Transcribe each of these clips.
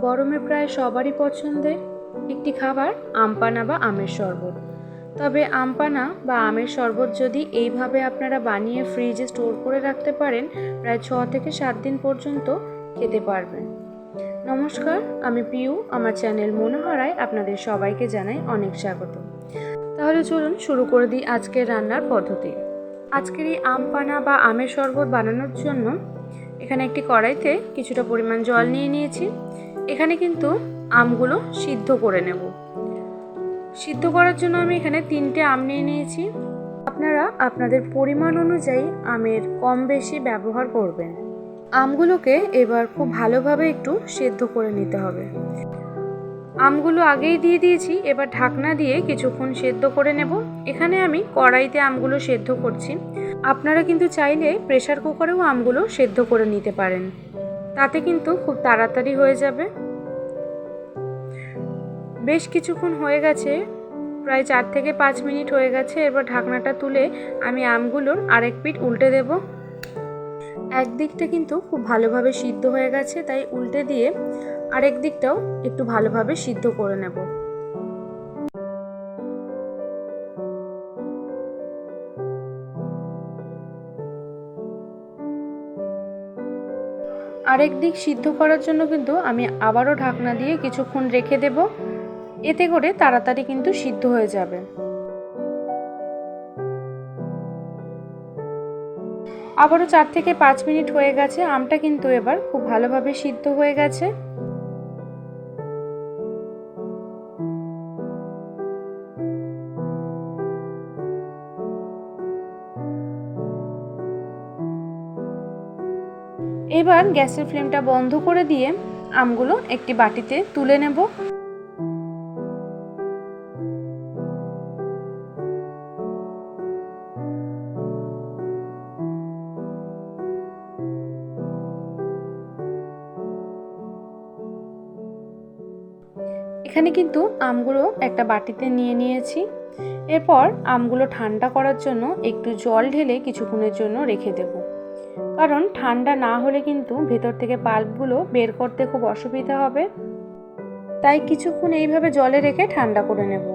গরমে প্রায় সবারই পছন্দের একটি খাবার আমপানা বা আমের শরবত। তবে আমপানা বা আমের শরবত যদি এইভাবে আপনারা বানিয়ে ফ্রিজে স্টোর করে রাখতে পারেন, প্রায় ছ থেকে সাত দিন পর্যন্ত খেতে পারবেন। নমস্কার, আমি পিউ, আমার চ্যানেল মনোহরায় আপনাদের সবাইকে জানাই অনেক স্বাগত। তাহলে চলুন শুরু করে দিই আজকের রান্নার পদ্ধতি। আজকের এই আম পানা বা আমের শরবত বানানোর জন্য এখানে একটি কড়াইতে কিছুটা পরিমাণ জল নিয়ে নিয়েছি। এখানে কিন্তু আমগুলো সিদ্ধ করে নেব। সিদ্ধ করার জন্য আমি এখানে তিনটে আম নিয়ে নিয়েছি। আপনারা আপনাদের পরিমাণ অনুযায়ী আমের কম বেশি ব্যবহার করবেন। আমগুলোকে এবার খুব ভালোভাবে একটু সেদ্ধ করে নিতে হবে। আমগুলো আগেই দিয়ে দিয়েছি, এবার ঢাকনা দিয়ে কিছুক্ষণ সেদ্ধ করে নেব। এখানে আমি কড়াইতে আমগুলো সেদ্ধ করছি। আপনারা কিন্তু চাইলে প্রেশার কুকারেও আমগুলো সেদ্ধ করে নিতে পারেন। তাতে কিন্তু খুব তাড়াতাড়ি হয়ে যাবে। বেশ কিছুক্ষণ হয়ে গেছে, প্রায় চার থেকে পাঁচ মিনিট হয়ে গেছে। এবার ঢাকনাটা তুলে আমি আমগুলোর আরেক পিঠ উল্টে দেব। একদিকটা কিন্তু খুব ভালোভাবে সিদ্ধ হয়ে গেছে, তাই উল্টে দিয়ে আরেক দিকটাও একটু ভালোভাবে সিদ্ধ করে নেব। আরেক দিক সিদ্ধ করার জন্য কিন্তু আমি আবারও ঢাকনা দিয়ে কিছুক্ষণ রেখে দেব। এতে করে তাড়াতাড়ি কিন্তু সিদ্ধ হয়ে যাবে। আবারও চার থেকে পাঁচ মিনিট হয়ে গেছে। আমটা কিন্তু এবার খুব ভালোভাবে সিদ্ধ হয়ে গেছে। এবার গ্যাসের ফ্লেমটা বন্ধ করে দিয়ে আমগুলো একটি বাটিতে তুলে নেব। এখানে কিন্তু আমগুলো একটা বাটিতে নিয়ে নিয়েছি। এরপর আমগুলো ঠান্ডা করার জন্য একটু জল ঢেলে কিছুক্ষণের জন্য রেখে দেব। কারণ ঠান্ডা না হলে কিন্তু ভেতর থেকে পাল্পগুলো বের করতে খুব অসুবিধা হবে। তাই কিছুক্ষণ এইভাবে জলে রেখে ঠান্ডা করে নেব।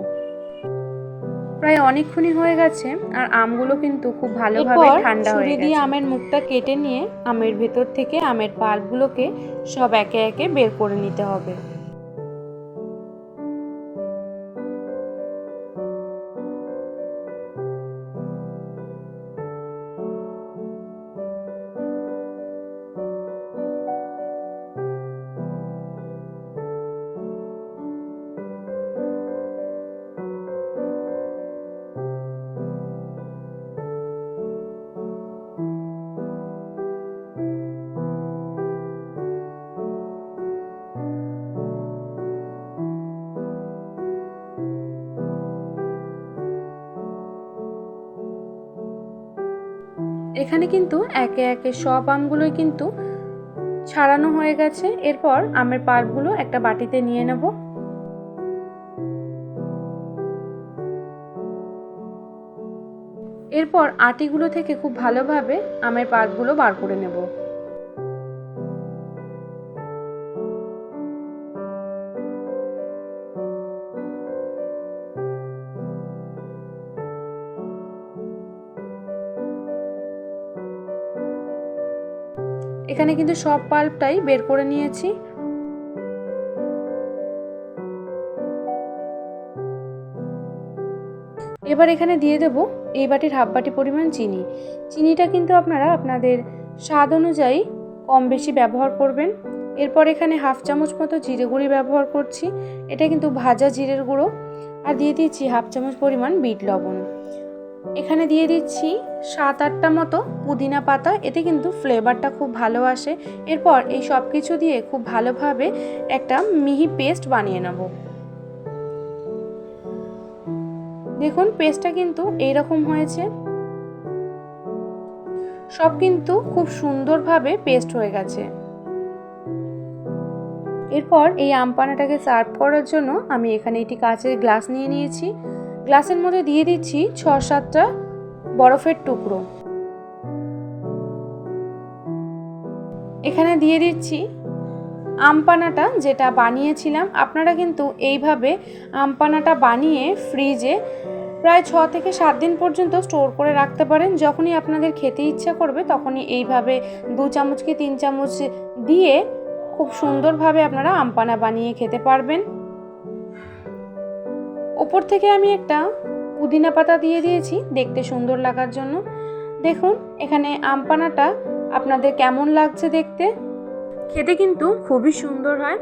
প্রায় অনেকক্ষণই হয়ে গেছে আর আমগুলো কিন্তু খুব ভালোভাবে ঠান্ডা হয়ে দিয়ে আমের মুখটা কেটে নিয়ে আমের ভেতর থেকে আমের পাল্পগুলোকে সব একে একে বের করে নিতে হবে। এখানে কিন্তু একে একে সব আমগুলোই কিন্তু ছাড়ানো হয়ে গেছে। এরপর আমের পাল্পগুলো একটা বাটিতে নিয়ে নেব। এরপর আটিগুলো থেকে খুব ভালোভাবে আমের পাল্পগুলো বার করে নেব। এখানে কিন্তু সব পাল্পটাই বের করে নিয়েছি। এবার এখানে দিয়ে দেব এই বাটির হাফ বাটি পরিমাণ চিনি। চিনিটা কিন্তু আপনারা আপনাদের স্বাদ অনুযায়ী কম বেশি ব্যবহার করবেন। এরপর এখানে হাফ চামচ মতো জিরে গুঁড়ি ব্যবহার করছি। এটা কিন্তু ভাজা জিরের গুঁড়ো। আর দিয়ে দিচ্ছি হাফ চামচ পরিমাণ বিট লবণ। এখানে দিয়ে দিচ্ছি সাত আটটা মতো পুদিনা পাতা, এতে কিন্তু ফ্লেভারটা খুব ভালো আসে। এরপর এই সব কিছু দিয়ে খুব ভালোভাবে একটা মিহি পেস্ট বানিয়ে নেব। দেখুন, পেস্টটা কিন্তু এইরকম হয়েছে। সব কিন্তু খুব সুন্দরভাবে পেস্ট হয়ে গেছে। এরপর এই আমপানাটাকে সার্ভ করার জন্য আমি এখানে একটি কাঁচের গ্লাস নিয়ে নিয়েছি। গ্লাসের মধ্যে দিয়ে দিচ্ছি ছ সাতটা বরফের টুকরো। এখানে দিয়ে দিচ্ছি আমপানাটা যেটা বানিয়েছিলাম। আপনারা কিন্তু এইভাবে আমপানাটা বানিয়ে ফ্রিজে প্রায় ছ থেকে সাত দিন পর্যন্ত স্টোর করে রাখতে পারেন। যখনই আপনাদের খেতে ইচ্ছা করবে, তখনই এইভাবে দু চামচ কি তিন চামচ দিয়ে খুব সুন্দরভাবে আপনারা আমপানা বানিয়ে খেতে পারবেন। ওপর থেকে আমি একটা পুদিনা পাতা দিয়ে দিয়েছি দেখতে সুন্দর লাগার জন্য। দেখুন, এখানে আমপানাটা আপনাদের কেমন লাগছে দেখতে? খেতে কিন্তু খুবই সুন্দর হয়।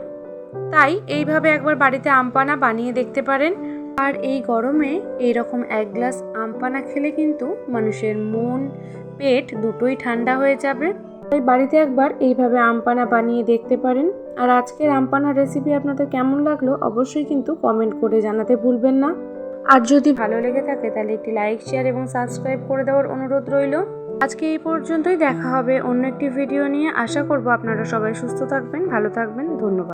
তাই এইভাবে একবার বাড়িতে আমপানা বানিয়ে দেখতে পারেন। আর এই গরমে এইরকম এক গ্লাস আমপানা খেলে কিন্তু মানুষের মন, পেট দুটোই ঠান্ডা হয়ে যাবে। তাই বাড়িতে একবার এইভাবে আমপানা বানিয়ে দেখতে পারেন। আর আজকের আমপানা রেসিপি আপনাদের কেমন লাগল অবশ্যই কিন্তু কমেন্ট করে জানাতে ভুলবেন না। আর যদি ভালো লেগে থাকে, তাহলে একটি লাইক শেয়ার এবং সাবস্ক্রাইব করে দেওয়ার অনুরোধ রইল। আজকে এই পর্যন্তই, দেখা হবে অন্য একটি ভিডিও নিয়ে। আশা করব আপনারা সবাই সুস্থ থাকবেন, ভালো থাকবেন, ধন্যবাদ।